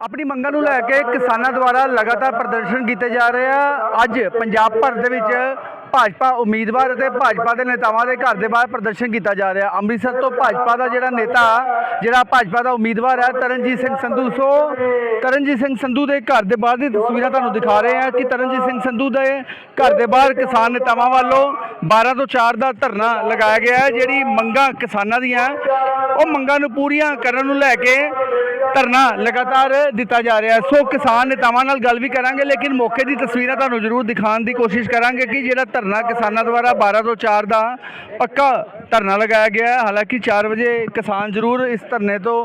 ਆਪਣੀ ਮੰਗਾਂ ਨੂੰ ਲੈ ਕੇ ਕਿਸਾਨਾਂ ਦੁਆਰਾ ਲਗਾਤਾਰ ਪ੍ਰਦਰਸ਼ਨ ਕੀਤੇ ਜਾ ਰਹੇ ਆ। ਅੱਜ ਪੰਜਾਬ ਭਰ ਦੇ ਵਿੱਚ ਭਾਜਪਾ ਉਮੀਦਵਾਰ ਅਤੇ ਭਾਜਪਾ ਦੇ ਨੇਤਾਵਾਂ ਦੇ ਘਰ ਦੇ ਬਾਹਰ ਪ੍ਰਦਰਸ਼ਨ ਕੀਤਾ ਜਾ ਰਿਹਾ। ਅੰਮ੍ਰਿਤਸਰ ਤੋਂ ਭਾਜਪਾ ਦਾ ਜਿਹੜਾ ਨੇਤਾ, ਜਿਹੜਾ ਭਾਜਪਾ ਦਾ ਉਮੀਦਵਾਰ ਹੈ ਤਰਨਜੀਤ ਸਿੰਘ ਸੰਧੂ। ਸੋ ਤਰਨਜੀਤ ਸਿੰਘ ਸੰਧੂ ਦੇ ਘਰ ਦੇ ਬਾਹਰ ਦੀ ਤਸਵੀਰਾਂ ਤੁਹਾਨੂੰ ਦਿਖਾ ਰਹੇ ਹਾਂ ਕਿ ਤਰਨਜੀਤ ਸਿੰਘ ਸੰਧੂ ਦੇ ਘਰ ਦੇ ਬਾਹਰ ਕਿਸਾਨ ਨੇਤਾਵਾਂ ਵੱਲੋਂ 12 ਤੋਂ 4 ਦਾ ਧਰਨਾ ਲਗਾਇਆ ਗਿਆ ਹੈ, ਜਿਹੜੀ ਮੰਗਾਂ ਕਿਸਾਨਾਂ ਦੀਆਂ ਉਹ ਮੰਗਾਂ ਨੂੰ ਪੂਰੀਆਂ ਕਰਨ ਨੂੰ ਲੈ ਕੇ ਧਰਨਾ ਲਗਾਤਾਰ ਦਿੱਤਾ ਜਾ ਰਿਹਾ ਸੋ ਕਿਸਾਨ ਨੇਤਾਵਾਂ ਨਾਲ ਗੱਲ ਵੀ ਕਰਾਂਗੇ ਲੇਕਿਨ ਮੌਕੇ ਦੀ ਤਸਵੀਰਾਂ ਤੁਹਾਨੂੰ ਜ਼ਰੂਰ ਦਿਖਾਉਣ ਦੀ ਕੋਸ਼ਿਸ਼ ਕਰਾਂਗੇ ਕਿ ਜਿਹੜਾ ਧਰਨਾ ਕਿਸਾਨਾਂ ਦੁਆਰਾ 12 ਤੋਂ 4 ਦਾ ਪੱਕਾ ਧਰਨਾ ਲਗਾਇਆ ਗਿਆ ਹੈ। ਹਾਲਾਂਕਿ 4 ਵਜੇ ਕਿਸਾਨ ਜ਼ਰੂਰ ਇਸ ਧਰਨੇ ਤੋਂ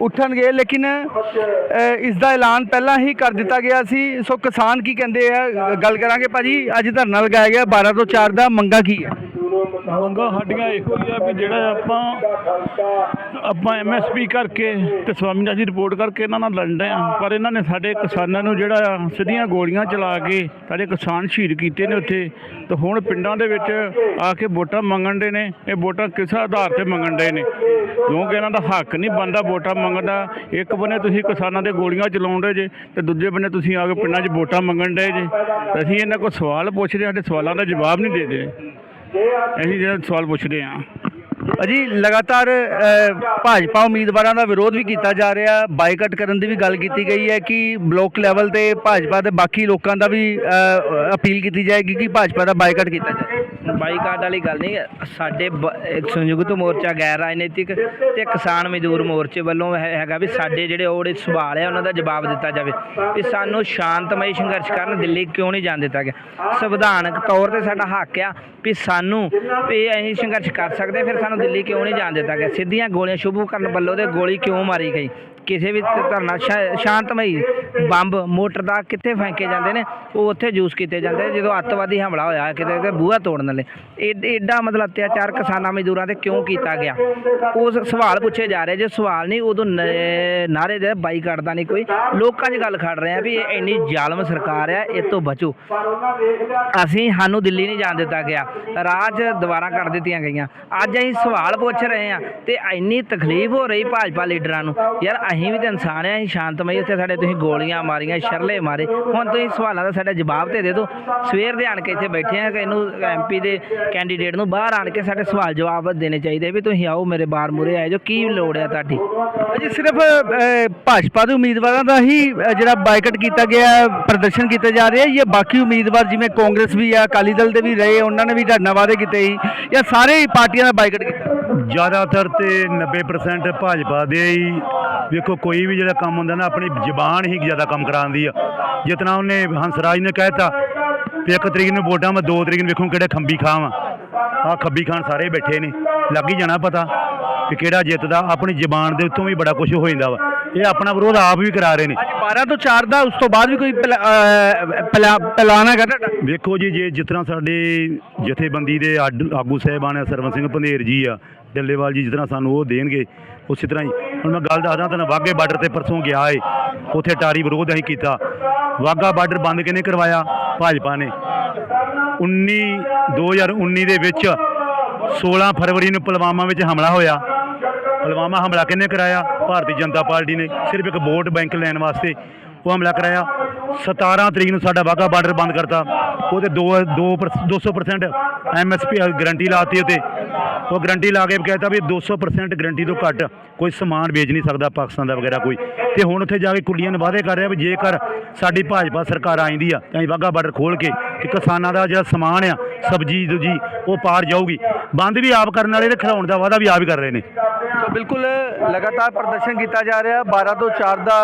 ਉੱਠਣਗੇ ਲੇਕਿਨ ਅ, ਇਸ ਦਾ ਐਲਾਨ ਪਹਿਲਾਂ ਹੀ ਕਰ ਦਿੱਤਾ ਗਿਆ ਸੀ। ਸੋ ਕਿਸਾਨ ਕੀ ਕਹਿੰਦੇ ਆ? ਗੱਲ ਕਰਾਂਗੇ ਭਾਜੀ ਅੱਜ ਧਰਨਾ ਲਗਾਇਆ ਗਿਆ 12 ਤੋਂ 4 ਦਾ ਮੰਗਾ ਕੀ ਹੈ? ਮੰਗਾਂ ਸਾਡੀਆਂ ਇਹੋ ਹੀ ਆ ਵੀ ਜਿਹੜਾ ਆਪਾਂ ਆਪਾਂ ਐਮਐਸਪੀ ਕਰਕੇ ਤੇ ਸਵਾਮੀਨਾਥਨ ਦੀ ਰਿਪੋਰਟ ਕਰਕੇ ਇਹਨਾਂ ਨਾਲ ਲੜ ਰਹੇ ਆ ਪਰ ਇਹਨਾਂ ਨੇ ਸਾਡੇ ਕਿਸਾਨਾਂ ਨੂੰ ਜਿਹੜਾ ਆ ਸਿੱਧੀਆਂ ਗੋਲੀਆਂ ਚਲਾ ਕੇ ਸਾਡੇ ਕਿਸਾਨ ਸ਼ਹੀਦ ਕੀਤੇ ਨੇ ਉੱਥੇ। ਤੇ ਹੁਣ ਪਿੰਡਾਂ ਦੇ ਵਿੱਚ ਆ ਕੇ ਵੋਟਾਂ ਮੰਗਣ ਦੇ ਨੇ। ਇਹ ਵੋਟਾਂ ਕਿਸ ਆਧਾਰ ਤੇ ਮੰਗਣ ਦੇ ਨੇ? ਕਿਉਂਕਿ ਇਹਨਾਂ ਦਾ ਹੱਕ ਨਹੀਂ ਬਣਦਾ ਵੋਟਾਂ ਮੰਗਣ ਦਾ। ਇੱਕ ਬੰਨੇ ਤੁਸੀਂ ਕਿਸਾਨਾਂ ਦੇ ਗੋਲੀਆਂ ਚਲਾਉਂਦੇ ਜੇ, ਤੇ ਦੂਜੇ ਬੰਨੇ ਤੁਸੀਂ ਆ ਕੇ ਪਿੰਡਾਂ 'ਚ ਵੋਟਾਂ ਮੰਗਣ ਦੇ ਜੇ। ਅਸੀਂ ਇਹਨਾਂ ਕੋਲ ਸਵਾਲ ਪੁੱਛਦੇ ਸਾਡੇ ਸਵਾਲਾਂ ਦਾ ਜਵਾਬ ਨਹੀਂ ਦੇ ਰਹੇ ਅਸੀਂ ਜਿਹੜਾ ਸਵਾਲ ਪੁੱਛਦੇ ਹਾਂ। ਅਜੀ, ਲਗਾਤਾਰ ਭਾਜਪਾ ਉਮੀਦਵਾਰਾਂ ਦਾ ਵਿਰੋਧ ਵੀ ਕੀਤਾ ਜਾ ਰਿਹਾ। ਬਾਈਕਾਟ ਕਰਨ ਦੀ ਵੀ ਗੱਲ ਕੀਤੀ ਗਈ ਹੈ ਕਿ ਬਲਾਕ ਲੈਵਲ ਤੇ ਭਾਜਪਾ ਦੇ ਬਾਕੀ ਲੋਕਾਂ ਦਾ ਵੀ ਅਪੀਲ ਕੀਤੀ ਜਾਏਗੀ ਕਿ ਭਾਜਪਾ ਦਾ ਬਾਈਕਾਟ ਕੀਤਾ ਜਾਏ। ਬਾਈਕਾਟ ਵਾਲੀ ਗੱਲ ਨਹੀਂ, ਸਾਡੇ ਬ- ਸੰਯੁਕਤ ਮੋਰਚਾ ਗੈਰ ਰਾਜਨੀਤਿਕ ਤੇ ਕਿਸਾਨ ਮਜ਼ਦੂਰ ਮੋਰਚੇ ਵੱਲੋਂ ਹੈ- ਹੈਗਾ ਵੀ ਸਾਡੇ ਜਿਹੜੇ ਉਹ ਸਵਾਲ ਆ ਉਹਨਾਂ ਦਾ ਜਵਾਬ ਦਿੱਤਾ ਜਾਵੇ। ਵੀ ਸਾਨੂੰ ਸ਼ਾਂਤਮਈ ਸੰਘਰਸ਼ ਕਰਨ ਦਿੱਲੀ ਕਿਉਂ ਨਹੀਂ ਜਾਣ ਦਿੱਤਾ ਗਿਆ? ਸੰਵਿਧਾਨਕ ਤੌਰ ਤੇ ਸਾਡਾ ਹੱਕ ਆ ਵੀ ਸਾਨੂੰ ਵੀ ਅਸੀਂ ਸੰਘਰਸ਼ ਕਰ ਸਕਦੇ, ਫਿਰ ਸਾਨੂੰ ਦਿੱਲੀ ਕਿਉਂ ਨਹੀਂ ਜਾਣ ਦਿੱਤਾ ਗਿਆ? ਸਿੱਧੀਆਂ ਗੋਲੀਆਂ ਸ਼ੁਭੂ ਕਰਨ ਵੱਲੋਂ ਤੇ ਗੋਲੀ ਕਿਉਂ ਮਾਰੀ ਗਈ? ਕਿਸੇ ਵੀ ਧਰਨਾ ਸ਼ਾ- ਸ਼ਾਂਤਮਈ ਬੰਬ, ਮੋਟਰ ਦਾ ਕਿੱਥੇ ਫੈਂਕੇ ਜਾਂਦੇ ਨੇ, ਉਹ ਉੱਥੇ ਯੂਜ਼ ਕੀਤੇ ਜਾਂਦੇ ਨੇ, ਜਦੋਂ ਅੱਤਵਾਦੀ ਹਮਲਾ ਹੋਇਆ, ਕਿਤੇ ਤੇ ਬੂਹਾ ਤੋੜਨ ਲਈ ਏਡ- ਏਡਾ ਮਤਲਬ ਅਤਿਆਚਾਰ ਕਿਸਾਨਾਂ ਮਜ਼ਦੂਰਾਂ ਤੇ ਕਿਉਂ ਕੀਤਾ ਗਿਆ? ਉਸ ਸਵਾਲ ਪੁੱਛੇ ਜਾ ਰਹੇ, ਜੇ ਸਵਾਲ ਨਹੀਂ, ਉਦੋਂ ਨ- ਨਾਅਰੇ ਦੇ ਬਾਈ ਕੱਢਦਾ ਨਹੀਂ ਕੋਈ। ਲੋਕਾਂ 'ਚ ਗੱਲ ਖੜ ਰਹੇ ਆ ਵੀ ਇਹ ਇੰਨੀ ਜ਼ਾਲਮ ਸਰਕਾਰ ਆ, ਇਹ ਤੋਂ ਬਚੋ। ਅਸੀਂ ਸਾਨੂੰ ਦਿੱਲੀ ਨਹੀਂ ਜਾਣ ਦਿੱਤਾ ਗਿਆ। ਰਾਜ ਦੁਬਾਰਾ ਕੱਢ ਦਿੱਤੀਆਂ ਗਈਆਂ। ਅੱਜ ਅਸੀਂ ਸਵਾਲ ਪੁੱਛ ਰਹੇ ਹਾਂ ਤੇ ਇੰਨੀ ਤਕਲੀਫ ਹੋ ਰਹੀ ਭਾਜਪਾ ਲੀਡਰਾਂ ਨੂੰ। ਯਾਰ ਅਸੀਂ ਵੀ ਤਾਂ ਇਨਸਾਨ ਆ ਅਸੀਂ ਸ਼ਾਂਤਮਈ ਉੱਥੇ ਸਾਡੇ ਤੁਸੀਂ ਗੋਲੀਆਂ ਮਾਰੀਆਂ ਸ਼ਰਲੇ ਮਾਰੇ। ਹੁਣ ਤੁਸੀਂ ਸਵਾਲਾਂ ਦਾ ਸਾਡਾ ਜਵਾਬ ਤੇ ਦੇ ਦਿਓ। ਸਵੇਰ ਦੇ ਆਣ ਕੇ ਇੱਥੇ ਬੈਠੇ ਆ ਕਿ ਇਹਨੂੰ ਐਮਪੀ ਦੇ ਕੈਂਡੀਡੇਟ ਨੂੰ ਬਾਹਰ ਆਣ ਕੇ ਸਾਡੇ ਸਵਾਲ ਜਵਾਬ ਦੇਣੇ ਚਾਹੀਦੇ ਵੀ ਤੁਸੀਂ ਆਓ ਮੇਰੇ ਬਾਰ ਮੂਰੇ ਆਏ ਜੋ ਕੀ ਲੋੜ ਆ ਤੁਹਾਡੀ? ਅਜੀ ਸਿਰਫ ਭਾਜਪਾ ਦੇ ਉਮੀਦਵਾਰਾਂ ਦਾ ਹੀ ਜਿਹੜਾ ਬਾਈਕਾਟ ਕੀਤਾ ਗਿਆ ਹੈ, ਪ੍ਰਦਰਸ਼ਨ ਕੀਤੇ ਜਾ ਰਹੇ ਆ ਇਹ ਬਾਕੀ ਉਮੀਦਵਾਰ ਜਿਵੇਂ ਕਾਂਗਰਸ ਵੀ ਆ ਅਕਾਲੀ ਦਲ ਦੇ ਵੀ ਰਹੇ ਉਹਨਾਂ ਨੇ ਵੀ ਤੁਹਾਡੇ ਵਾਅਦੇ ਕੀਤੇ ਸੀ ਜਾਂ ਸਾਰੇ ਹੀ ਪਾਰਟੀਆਂ ਦਾ ਬਾਈਕਾਟ ਕੀਤਾ? ਜ਼ਿਆਦਾਤਰ ਤੇ 90% ਭਾਜਪਾ ਦੇ ਹੀ ਵੇਖੋ ਕੋਈ ਵੀ ਜਿਹੜਾ ਕੰਮ ਹੁੰਦਾ ਨਾ ਆਪਣੀ ਜ਼ਬਾਨ ਹੀ ਜ਼ਿਆਦਾ ਕੰਮ ਕਰਾਉਂਦੀ ਆ। ਜਿਤਨਾ ਉਹਨੇ ਹੰਸਰਾਜ ਨੇ ਕਹਿਤਾ ਵੀ ਇੱਕ ਤਰੀਕ ਨੂੰ ਵੋਟਾਂ ਮੈਂ ਦੋ ਤਰੀਕ ਨੂੰ ਵੇਖੂ ਕਿਹੜੇ ਖੰਬੀ ਖਾਂ ਵਾ ਆ ਖੱਬੀ ਖਾਨ ਸਾਰੇ ਬੈਠੇ ਨੇ। ਲੱਗ ਹੀ ਜਾਣਾ ਪਤਾ ਕਿ ਕਿਹੜਾ ਜਿੱਤਦਾ। ਆਪਣੀ ਜ਼ਬਾਨ ਦੇ ਉੱਤੋਂ ਵੀ ਬੜਾ ਕੁਝ ਹੋ ਜਾਂਦਾ ਵਾ। ਇਹ ਆਪਣਾ ਵਿਰੋਧ ਆਪ ਵੀ ਕਰਾ ਰਹੇ ਨੇ। ਅੱਜ 12 ਤੋਂ 4 ਦਾ ਉਸ ਤੋਂ ਬਾਅਦ ਵੀ ਕੋਈ ਪਲਾ- ਅ, ਪਲਾ- ਪਲਾਨ ਹੈਗਾ ਤੁਹਾਡਾ? ਵੇਖੋ ਜੀ ਜੇ ਜਿਸ ਤਰ੍ਹਾਂ ਸਾਡੇ ਜਥੇਬੰਦੀ ਦੇ ਆਗੂ ਸਾਹਿਬਾਨ ਆ ਸਰਵਨ ਸਿੰਘ ਪੰਧੇਰ ਜੀ ਆ ਡੱਲੇਵਾਲ ਜੀ ਜਿਸ ਤਰ੍ਹਾਂ ਸਾਨੂੰ ਉਹ ਦੇਣਗੇ ਉਸੇ ਤਰ੍ਹਾਂ ਹੀ ਹੁਣ ਮੈਂ ਗੱਲ ਦੱਸਦਾ ਤੁਹਾਨੂੰ ਵਾਘੇ ਬਾਰਡਰ ਤੇ ਪਰਸੋਂ ਗਿਆ ਏ। ਉੱਥੇ ਟਾਰੀ ਵਿਰੋਧ ਅਸੀਂ ਕੀਤਾ। ਵਾਘਾ ਬਾਰਡਰ ਬੰਦ ਕਿਹਨੇ ਕਰਵਾਇਆ? ਭਾਜਪਾ ਨੇ। 19 2019 ਦੇ ਵਿੱਚ 16 ਫਰਵਰੀ ਨੂੰ ਪੁਲਵਾਮਾ ਵਿੱਚ ਹਮਲਾ ਹੋਇਆ। ਪੁਲਵਾਮਾ ਹਮਲਾ ਕਿਹਨੇ ਕਰਾਇਆ? ਭਾਰਤੀ ਜਨਤਾ ਪਾਰਟੀ ਨੇ। ਸਿਰਫ ਇੱਕ ਵੋਟ ਬੈਂਕ ਲੈਣ ਵਾਸਤੇ ਉਹ ਹਮਲਾ ਕਰਾਇਆ। 17 ਤਰੀਕ ਨੂੰ ਸਾਡਾ ਵਾਘਾ ਬਾਰਡਰ ਬੰਦ ਕਰਤਾ। ਉਹਦੇ 2 2 200% ਐਮਐਸਪੀ ਗਾਰੰਟੀ ਲਾਤੀ ਉਤੇ ਉਹ ਗਾਰੰਟੀ ਲਾ ਕੇ ਕਹਿੰਦਾ ਵੀ 200% ਗਾਰੰਟੀ ਤੋਂ ਘੱਟ ਕੋਈ ਸਮਾਨ ਵੇਚ ਨਹੀਂ ਸਕਦਾ ਪਾਕਿਸਤਾਨ ਦਾ ਵਗੈਰਾ ਕੋਈ। ਤੇ ਹੁਣ ਉੱਥੇ ਜਾ ਕੇ ਕੁੜੀਆਂ ਨੂੰ ਵਾਅਦੇ ਕਰ ਰਿਹਾ ਵੀ ਜੇਕਰ ਸਾਡੀ ਭਾਜਪਾ ਸਰਕਾਰ ਆਂਦੀ ਆ ਤਾਂ ਅਸੀਂ ਵਾਘਾ ਬਾਰਡਰ ਖੋਲ ਕੇ ਤੇ ਕਿਸਾਨਾਂ ਦਾ ਜਿਹੜਾ ਸਮਾਨ ਆ ਸਬਜੀ ਦੂਜੀ ਉਹ ਪਾਰ ਜਾਊਗੀ। ਬੰਦ ਵੀ ਆਪ ਕਰਨ ਵਾਲੇ ਤੇ ਖਿਲਾਉਣ ਦਾ ਵਾਅਦਾ ਵੀ ਆਪ ਹੀ ਕਰ ਰਹੇ ਨੇ। ਬਿਲਕੁਲ ਲਗਾਤਾਰ ਪ੍ਰਦਰਸ਼ਨ ਕੀਤਾ ਜਾ ਰਿਹਾ। 12 ਤੋਂ 4 ਦਾ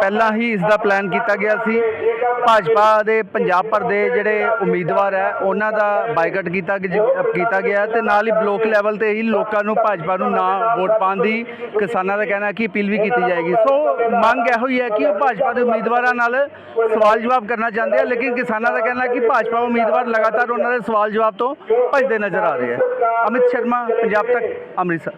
ਪਹਿਲਾਂ ਹੀ ਇਸ ਦਾ ਪਲਾਨ ਕੀਤਾ ਗਿਆ ਸੀ। ਭਾਜਪਾ ਦੇ, ਪੰਜਾਬ ਭਰ ਦੇ ਜਿਹੜੇ ਉਮੀਦਵਾਰ ਹੈ, ਉਹਨਾਂ ਦਾ ਬਾਈਕਾਟ ਕੀਤਾ ਗਿਆ- ਕੀਤਾ ਗਿਆ ਤੇ ਨਾਲ ਹੀ ਬਲੋਕ ਲੈਵਲ ਤੇ ਹੀ ਲੋਕਾਂ ਨੂੰ ਭਾਜਪਾ ਨੂੰ ਨਾ ਵੋਟ ਪਾਉਣ ਦੀ ਕਿਸਾਨਾਂ ਦਾ ਕਹਿਣਾ ਕਿ ਅਪੀਲ ਵੀ ਕੀਤੀ ਜਾਏਗੀ। ਸੋ, ਮੰਗ ਇਹੋ ਹੀ ਹੈ ਕਿ ਉਹ ਭਾਜਪਾ ਦੇ ਉਮੀਦਵਾਰਾਂ ਨਾਲ ਸਵਾਲ ਜਵਾਬ ਕਰਨਾ ਚਾਹੁੰਦੇ ਆ, ਲੇਕਿਨ ਕਿਸਾਨਾਂ ਦਾ ਕਹਿਣਾ ਕਿ ਭਾਜਪਾ ਉਮੀਦਵਾਰ ਲਗਾਤਾਰ ਉਹਨਾਂ ਦੇ ਸਵਾਲ ਜਵਾਬ ਤੋਂ ਭੱਜਦੇ ਨਜ਼ਰ ਆ ਰਹੇ ਹੈ ਅਮਿਤ ਸ਼ਰਮਾ, ਪੰਜਾਬ ਤੱਕ, ਅੰਮ੍ਰਿਤਸਰ।